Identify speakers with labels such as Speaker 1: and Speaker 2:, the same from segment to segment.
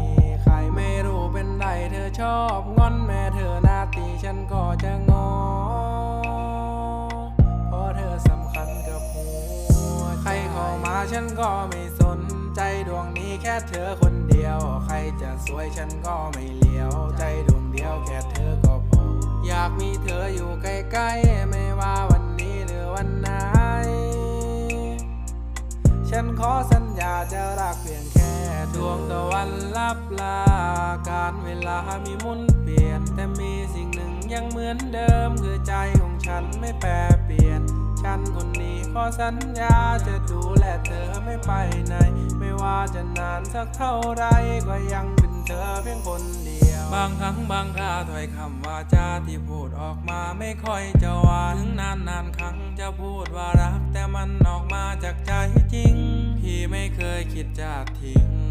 Speaker 1: ี ชอบงอนแม่เธอหน้าตีฉันก็จะงอ เพราะเธอสำคัญกับหัว ใครเข้ามาฉันก็ไม่สนใจดวงนี้แค่เธอคนเดียว ใครจะสวยฉันก็ไม่เลี้ยว ใจดวงเดียวแค่เธอก็พอ อยากมีเธออยู่ใกล้ๆ ไม่ว่าวันนี้หรือวันไหน ฉันขอสัญญาจะรักเพียงแค่ ดวงตะวันลับลา การเวลามีมุนเปลี่ยน แต่มีสิ่งหนึ่งยังเหมือนเดิม คือใจของฉันไม่แปรเปลี่ยน ฉันคนนี้ขอสัญญาจะดูแลเธอไม่ไปไหน ไม่ว่าจะนานสักเท่าไรก็ยังเป็นเธอเพียงคนเดียว บางครั้งบางคราถ้อยคำว่าจาที่พูดออกมาไม่ค่อยจะหวานถึงนานนานครั้งจะพูดว่ารัก แต่มันออกมาจากใจจริง พี่ไม่เคยคิดจะทิ้ง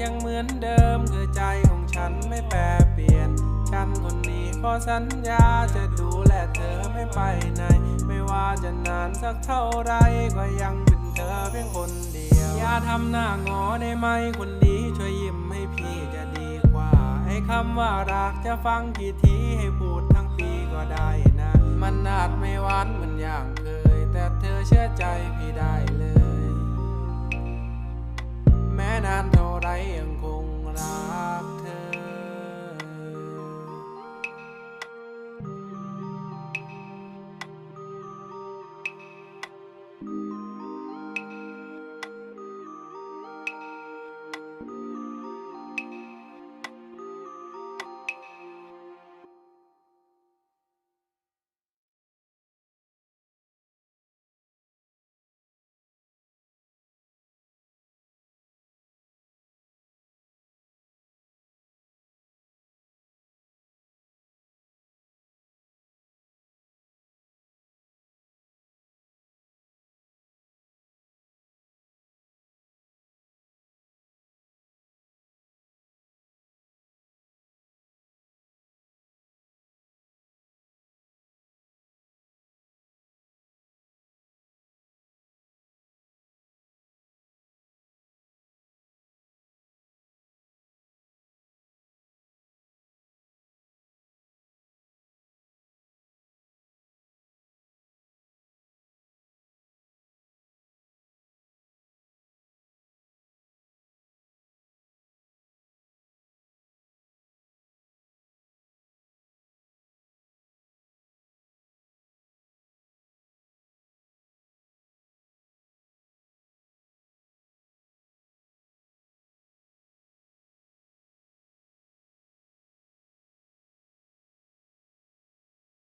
Speaker 1: ยังเหมือนเดิมคือใจของฉันไม่แปรเปลี่ยน ฉันคนนี้ขอสัญญาจะดูแลเธอไม่ไปไหน ไม่ว่าจะนานสักเท่าไรก็ยังเป็นเธอเพียงคนเดียว อย่าทำหน้างอได้ไหมคนดีช่วยยิ้มให้พี่จะดีกว่า ให้คำว่ารักจะฟังกี่ทีให้พูดทั้งปีก็ได้นะ มันอาจไม่หวานเหมือนอย่างเคย แต่เธอเชื่อใจพี่ได้ long.